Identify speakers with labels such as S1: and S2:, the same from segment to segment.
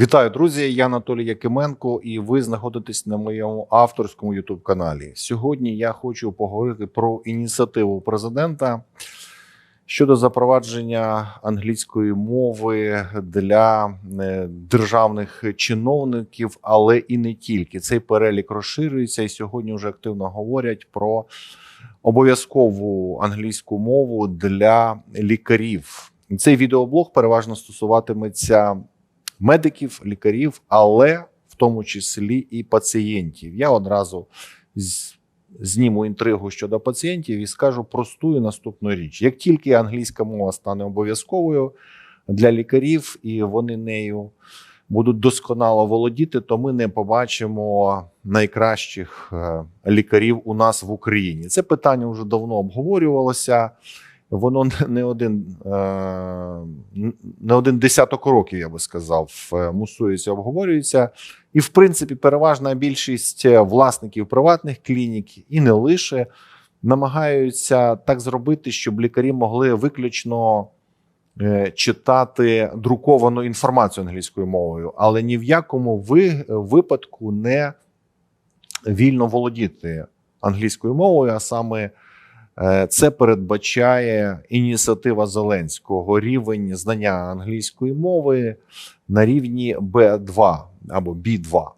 S1: Вітаю, друзі! Я Анатолій Якименко, і ви знаходитесь на моєму авторському youtube каналі. Сьогодні я хочу поговорити про ініціативу президента щодо запровадження англійської мови для е, державних чиновників, але і не тільки. Цей перелік розширюється, і сьогодні вже активно говорять про обов'язкову англійську мову для лікарів. Цей відеоблог переважно стосуватиметься медиків, лікарів, але в тому числі і пацієнтів. Я одразу зніму інтригу щодо пацієнтів і скажу просту і наступну річ: як тільки англійська мова стане обов'язковою для лікарів, і вони нею будуть досконало володіти, то ми не побачимо найкращих е, лікарів у нас в Україні. Це питання вже давно обговорювалося. Воно не- один, е, не один десяток років, я би сказав, е, мусується, обговорюється. І, в принципі, переважна більшість е, власників приватних клінік і не лише намагаються так зробити, щоб лікарі могли виключно читати друковану інформацію англійською мовою, але ні в якому ви- випадку не вільно володіти англійською мовою, а саме Це передбачає ініціатива Зеленського рівень знання англійської мови на рівні B2 або B2.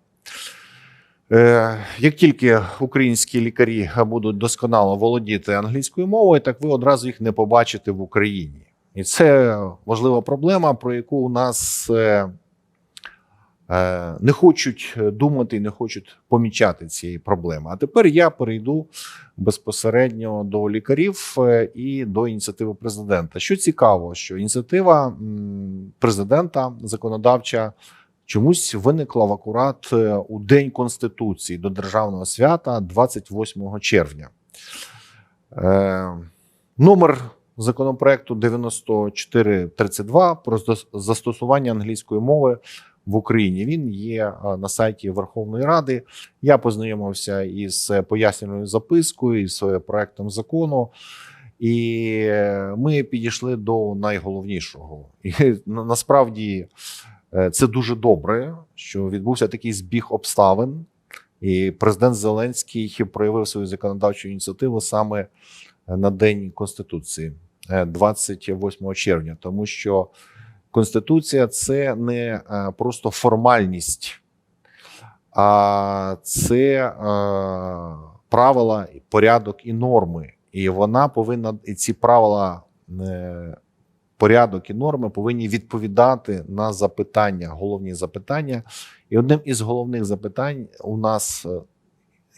S1: Е, Як тільки українські лікарі будуть досконало володіти англійською мовою, так ви одразу їх не побачите в Україні. І це важлива проблема, про яку у нас е, е, не хочуть думати і не хочуть помічати цієї проблеми. А тепер я перейду безпосередньо до лікарів е, і до ініціативи президента. Що цікаво, що ініціатива президента законодавча чомусь виникла в акурат е, у День Конституції до державного свята 28 червня. Е, Номер законопроекту 9432 про зас- застосування англійської мови в Україні. Він є е, на сайті Верховної Ради. Я познайомився із пояснювальною запискою, із е, проектом закону, і е, ми підійшли до найголовнішого. І насправді е, це дуже добре, що відбувся такий збіг обставин, і президент Зеленський проявив свою законодавчу ініціативу саме на День Конституції, е, 28 червня, тому що Конституція це не е, просто формальність а це е, правила, порядок і норми. І вона повинна, і ці правила, е, порядок і норми повинні відповідати на запитання, головні запитання. І одним із головних запитань у нас,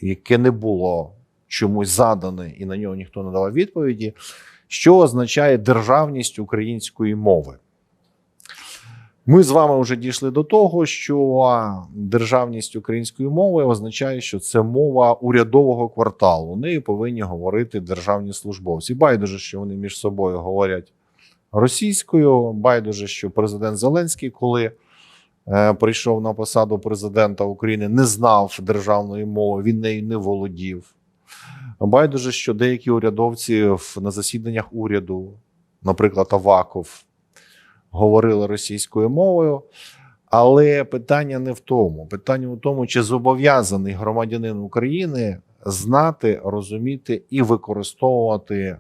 S1: яке не було чомусь задане, і на нього ніхто не давав відповіді, що означає державність української мови. Ми з вами вже дійшли до того, що державність української мови означає, що це мова урядового кварталу. Нею повинні говорити державні службовці. Байдуже, що вони між собою говорять російською. Байдуже, що президент Зеленський, коли е, прийшов на посаду президента України, не знав державної мови, він нею не володів. Байдуже, що деякі урядовці на засіданнях уряду, наприклад, Аваков, говорили російською мовою. Але питання не в тому. Питання у тому, чи зобов'язаний громадянин України знати, розуміти і використовувати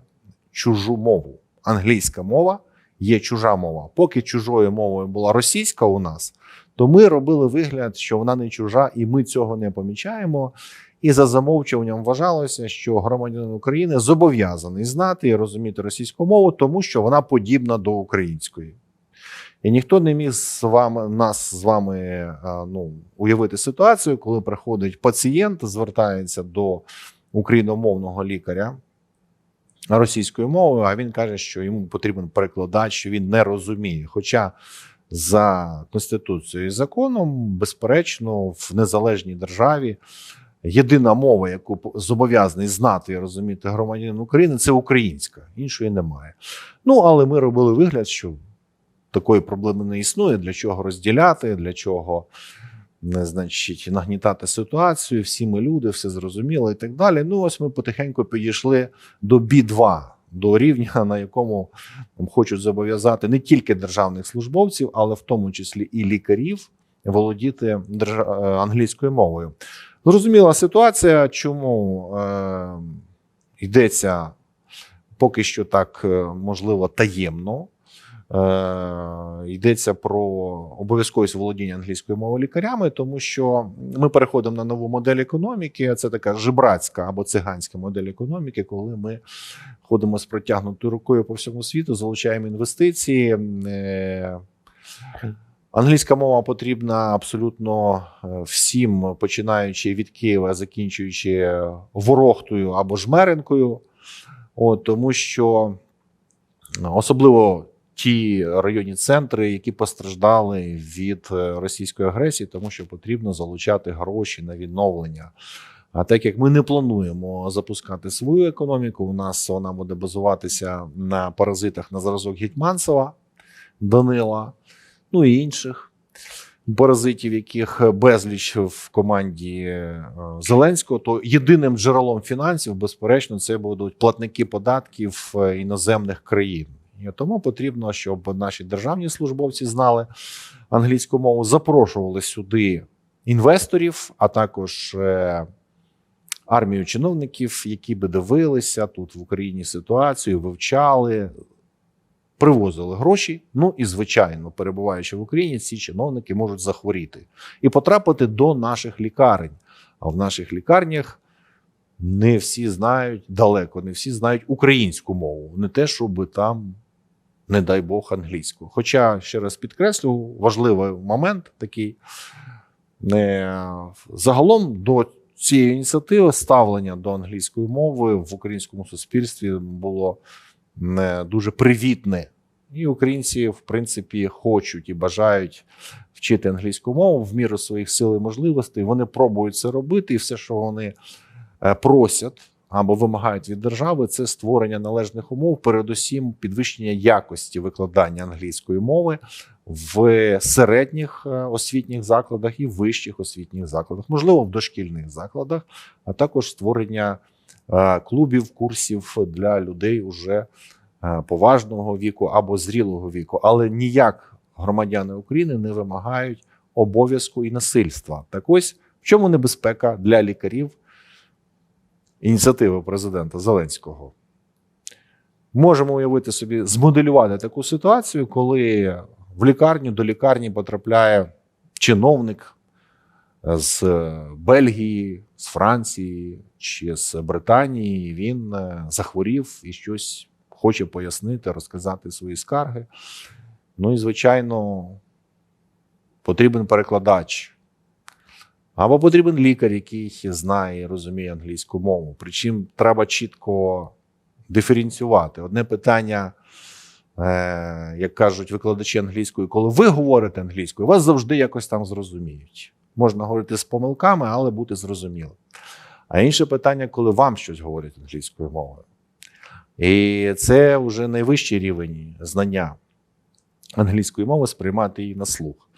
S1: чужу мову. Англійська мова є чужа мова. Поки чужою мовою була російська у нас, то ми робили вигляд, що вона не чужа, і ми цього не помічаємо. І за замовчуванням вважалося, що громадянин України зобов'язаний знати і розуміти російську мову, тому що вона подібна до української. І ніхто не міг з вами нас з вами е, ну, уявити ситуацію, коли приходить пацієнт, звертається до україномовного лікаря російською мовою, а він каже, що йому потрібен перекладач, що він не розуміє. Хоча за конституцією і законом, безперечно, в незалежній державі єдина мова, яку зобов'язаний знати і розуміти громадянин України, це українська. Іншої немає. Ну але ми робили вигляд, що такої проблеми не існує. Для чого розділяти, для чого не значить нагнітати ситуацію. Всі ми люди, все зрозуміло і так далі. Ну, ось ми потихеньку підійшли до B2, до рівня, на якому хочуть зобов'язати не тільки державних службовців, але в тому числі і лікарів володіти е, англійською мовою. Зрозуміла ситуація, чому е, йдеться поки що так, е, можливо, таємно. Е, йдеться про обов'язковість володіння англійською мовою лікарями, тому що ми переходимо на нову модель економіки. Це така жебрацька або циганська модель економіки, коли ми ходимо з протягнутою рукою по всьому світу, залучаємо інвестиції. Е, Англійська мова потрібна абсолютно е, всім, починаючи від Києва, закінчуючи Ворохтою або Жмеренкою. От, тому що особливо ті районні центри, які постраждали від е, російської агресії, тому що потрібно залучати гроші на відновлення. А так як ми не плануємо запускати свою економіку, у нас вона буде базуватися на паразитах на зразок Гетьманцева, Данила, ну і інших паразитів, яких безліч в команді е, Зеленського, то єдиним джерелом фінансів, безперечно, це будуть платники податків е, іноземних країн. І тому потрібно, щоб наші державні службовці знали англійську мову, запрошували сюди інвесторів, а також е, армію чиновників, які би дивилися тут в Україні ситуацію, вивчали, привозили гроші. Ну і звичайно, перебуваючи в Україні, ці чиновники можуть захворіти і потрапити до наших лікарень. А в наших лікарнях не всі знають далеко, не всі знають українську мову, не те, щоб там, не дай Бог, англійську. Хоча, ще раз підкреслю, важливий момент такий. Загалом до цієї ініціативи ставлення до англійської мови в українському суспільстві було не дуже привітне. І українці, в принципі, хочуть і бажають вчити англійську мову в міру своїх сил і можливостей. Вони пробують це робити, і все, що вони е, просять або вимагають від держави, це створення належних умов, передусім підвищення якості викладання англійської мови в середніх е, освітніх закладах і вищих освітніх закладах, можливо, в дошкільних закладах, а також створення е, клубів, курсів для людей уже е, поважного віку або зрілого віку, але ніяк громадяни України не вимагають обов'язку і насильства. Так ось в чому небезпека для лікарів ініціативи президента Зеленського. Можемо уявити собі, змоделювати таку ситуацію, коли в лікарню до лікарні потрапляє чиновник з Бельгії, з Франції чи з Британії. Він е, захворів і щось хоче пояснити, розказати свої скарги. Ну і, звичайно, потрібен перекладач. Або потрібен лікар, який знає і розуміє англійську мову. Причому треба чітко диференціювати. Одне питання, е, як кажуть викладачі англійської, коли ви говорите англійською, вас завжди якось там зрозуміють. Можна говорити з помилками, але бути зрозумілим. А інше питання, коли вам щось говорять англійською мовою. І це вже найвищий рівень знання англійської мови, сприймати її на слух.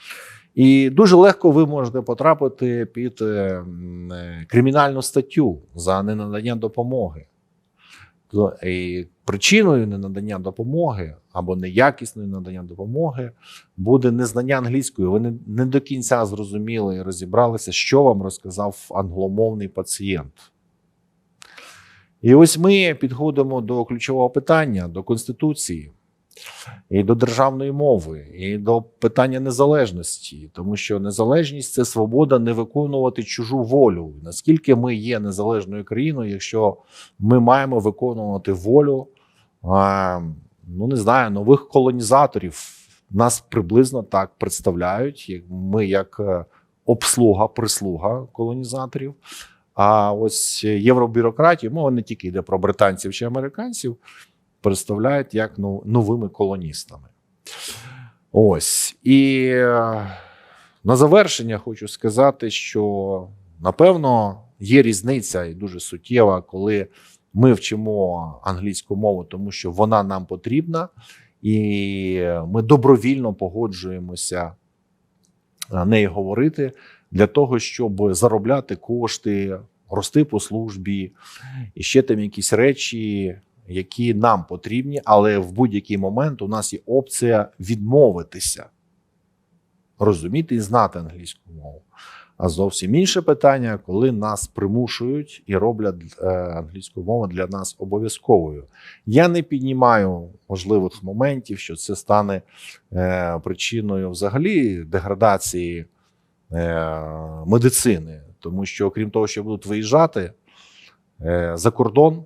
S1: І дуже легко ви можете потрапити під е, е, кримінальну статтю за ненадання допомоги. І причиною ненадання допомоги або неякісної надання допомоги буде незнання англійської. Ви не до кінця зрозуміли і розібралися, що вам розказав англомовний пацієнт. І ось ми підходимо до ключового питання, до Конституції і до державної мови, і до питання незалежності, тому що незалежність це свобода не виконувати чужу волю. Наскільки ми є незалежною країною, якщо ми маємо виконувати волю, ну не знаю, нових колонізаторів нас приблизно так представляють, ми як е, обслуга, прислуга колонізаторів. А ось євробюрократія, мова не тільки йде про британців чи американців представляють як ну, новими колоністами. Ось. І е, на завершення хочу сказати, що напевно є різниця і дуже суттєва, коли ми вчимо англійську мову, тому що вона нам потрібна, і ми добровільно погоджуємося е, нею говорити для того, щоб заробляти кошти, рости по службі і ще там якісь речі які нам потрібні, але в будь-який момент у нас є опція відмовитися розуміти і знати англійську мову. А зовсім інше питання, коли нас примушують і роблять е, англійську мову для нас обов'язковою. Я не піднімаю можливих моментів, що це стане е, причиною взагалі деградації е, медицини, тому що, окрім того, що будуть виїжджати за кордон,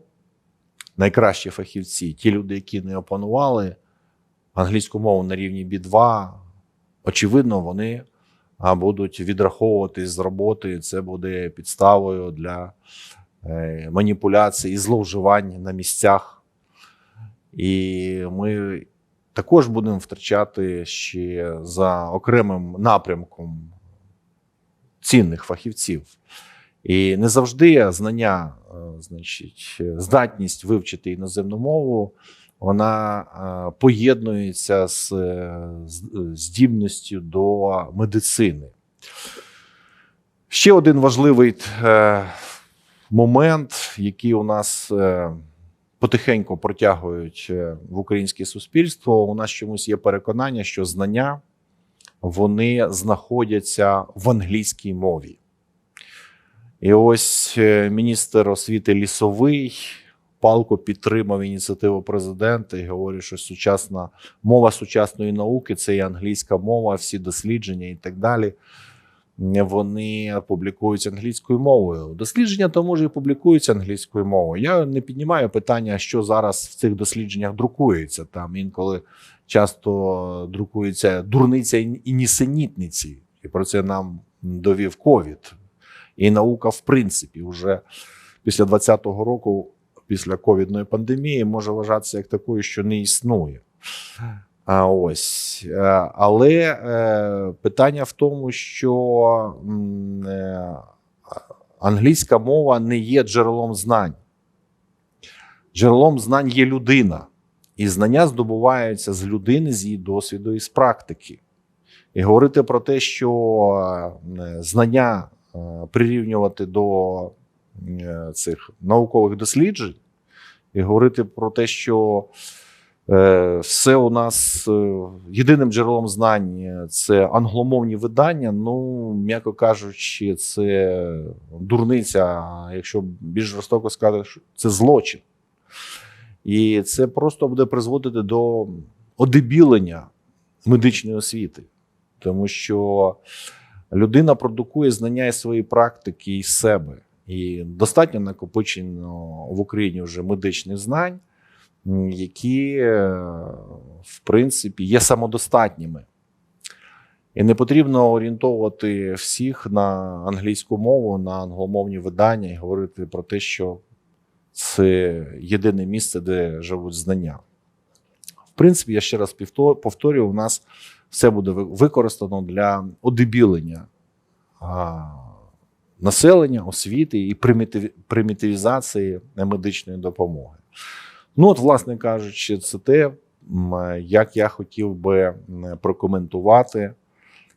S1: найкращі фахівці, ті люди, які не опанували англійську мову на рівні B2, очевидно, вони будуть відраховуватись з роботи. Це буде підставою для е, маніпуляцій і зловживань на місцях. І ми також будемо втрачати ще за окремим напрямком цінних фахівців. І не завжди знання, е, значить, здатність вивчити іноземну мову, вона е, поєднується з е, здібністю до медицини. Ще один важливий момент, який у нас потихеньку протягують в українське суспільство. У нас чомусь є переконання, що знання вони знаходяться в англійській мові. І ось е, міністр освіти лісовий палко підтримав ініціативу президента і говорить, що сучасна мова сучасної науки це і англійська мова, всі дослідження і так далі. Вони публікуються англійською мовою. Дослідження тому ж і публікуються англійською мовою. Я не піднімаю питання, що зараз в цих дослідженнях друкується. Там інколи часто друкується дурниця і і нісенітниці, і про це нам довів ковід. І наука, в принципі, вже після 2020 року, після ковідної пандемії, може вважатися як такою, що не існує. А ось, Е, але е, питання в тому, що е, англійська мова не є джерелом знань. Джерелом знань є людина, і знання здобуваються з людини, з її досвіду і з практики. І говорити про те, що знання прирівнювати до е, цих наукових досліджень, і говорити про те, що е, все у нас е, єдиним джерелом знань це англомовні видання. Ну, м'яко кажучи, це дурниця. Якщо більш жорстоко сказати, це злочин. І це просто буде призводити до одебілення медичної освіти, тому що людина продукує знання із своєї практики і з себе. І достатньо накопичено в Україні вже медичних знань, які, е, в принципі, є самодостатніми. І не потрібно орієнтовувати всіх на англійську мову, на англомовні видання і говорити про те, що це єдине місце, де живуть знання. В принципі, я ще раз повторюю, у нас все буде використано для одебілення населення, освіти і примітивізації медичної допомоги. Ну, от, власне кажучи, це те, як я хотів би прокоментувати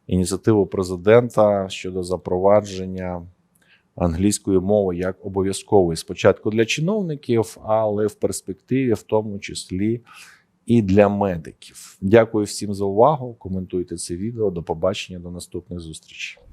S1: ініціативу президента щодо запровадження англійської мови як обов'язкової спочатку для чиновників, але в перспективі, в тому числі і для медиків. Дякую всім за увагу. Коментуйте це відео. До побачення, до наступних зустрічей.